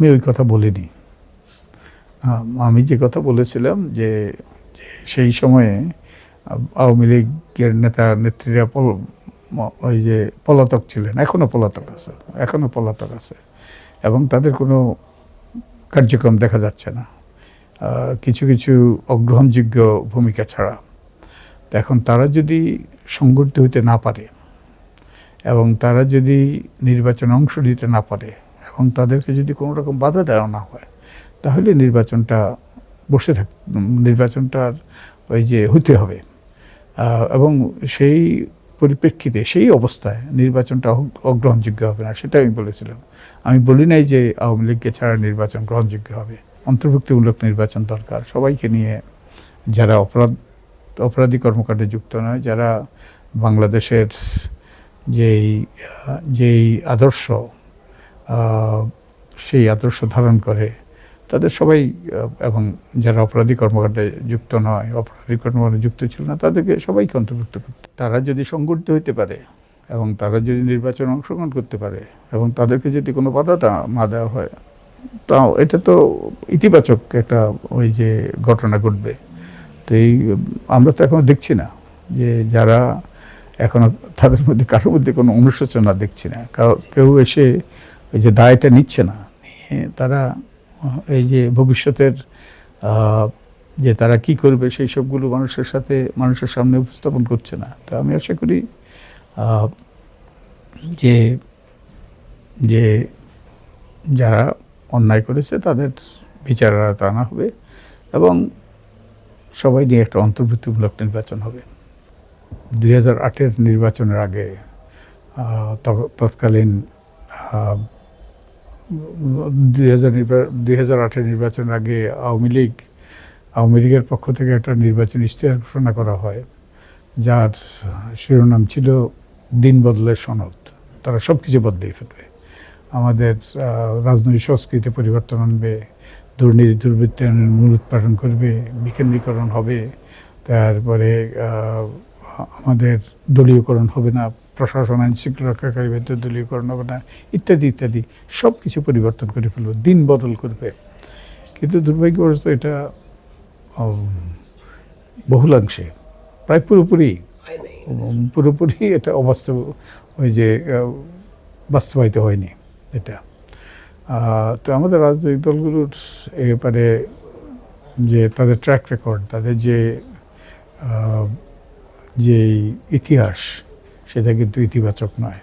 আমি ওই কথা বলিনি। আম, যে কথা বলেছিলাম যে সেই সময়ে আওয়ামী লীগের নেতা নেত্রীরা ওই যে পলাতক ছিলেন এখনও পলাতক আছে এখনও পলাতক আছে এবং তাদের কোনো কার্যক্রম দেখা যাচ্ছে না। কিছু কিছু অগ্রহণযোগ্য ভূমিকা ছাড়া। এখন তারা যদি সংগঠিত হইতে না পারে এবং তারা যদি নির্বাচনে অংশ নিতে না পারে এবং তাদেরকে যদি কোনো রকম বাধা দেওয়া না হয়, তাহলে নির্বাচনটা বসে থাক নির্বাচনটার ওই যে হতে হবে। এবং সেই পরিপ্রেক্ষিতে, সেই অবস্থায় নির্বাচনটা অগ্রহণযোগ্য হবে না সেটা আমি বলেছিলাম। আমি বলি নাই যে আওয়ামী লীগকে ছাড়া নির্বাচন গ্রহণযোগ্য হবে। অন্তর্ভুক্তিমূলক নির্বাচন দরকার। সবাইকে নিয়ে যারা অপরাধ, অপরাধী কর্মকাণ্ডে যুক্ত নয়, যারা বাংলাদেশের যেই যেই আদর্শ সেই আদর্শ ধারণ করে, তাদের সবাই এবং যারা অপরাধী কর্মকাণ্ডে যুক্ত নয়, অপরাধী কর্মকাণ্ডে যুক্ত ছিল না, তাদেরকে সবাইকে অন্তর্ভুক্ত করতে তারা যদি সংগঠিত হইতে পারে এবং তারা যদি নির্বাচনে অংশগ্রহণ করতে পারে এবং তাদেরকে যদি কোনো বাধা তা- না দেওয়া হয়, তাও এটা তো ইতিবাচক একটা ওই যে ঘটনা ঘটবে। তো এই, আমরা তো এখনও দেখছি না যে যারা এখনও তাদের মধ্যে, কারোর মধ্যে কোনো অনুশোচনা দেখছি না। কাউ- এসে ওই যে দায়টা নিচ্ছে না। তারা, এই যে ভবিষ্যতের যে তারা কি করবে সেই সবগুলো মানুষের সাথে, মানুষের সামনে উপস্থাপন করছে না। তো আমি আশা করি যে যে যারা অন্যায় করেছে তাদের বিচার আনা হবে এবং সবাই নিয়ে একটা অন্তর্ভুক্তিমূলক নির্বাচন হবে। দুই হাজার আটের নির্বাচনের আগে তৎকালীন দুই হাজার নির্বাচনের আগে আওয়ামী লীগ, আওয়ামী লীগের পক্ষ থেকে একটা নির্বাচন ইশতেহার ঘোষণা করা হয়, যার শিরোনাম ছিল দিন বদলের সনদ। তারা সব কিছু বদলেই ফেলবে। আমাদের রাজনৈতিক সংস্কৃতি পরিবর্তন আনবে, দুর্নীতি দুর্বৃত্তায়নের মূল উৎপাদন করবে, বিকেন্দ্রীকরণ হবে, তারপরে আমাদের দলীয়করণ হবে না। প্রশাসন আইন শৃঙ্খলা রক্ষাকারী বাহিনীতে দলীয়করণ হবে না ইত্যাদি ইত্যাদি সব কিছু পরিবর্তন করে ফেলবে দিন বদল করবে কিন্তু দুর্ভাগ্যবশত এটা বহুলাংশে প্রায় পুরোপুরি পুরোপুরি এটা অবাস্তব ওই যে বাস্তবায়িত হয়নি এটা। তো আমাদের রাজনৈতিক দলগুলোর এ ব্যাপারে যে তাদের ট্র্যাক রেকর্ড তাদের যে যে ইতিহাস সেটা কিন্তু ইতিবাচক নয়।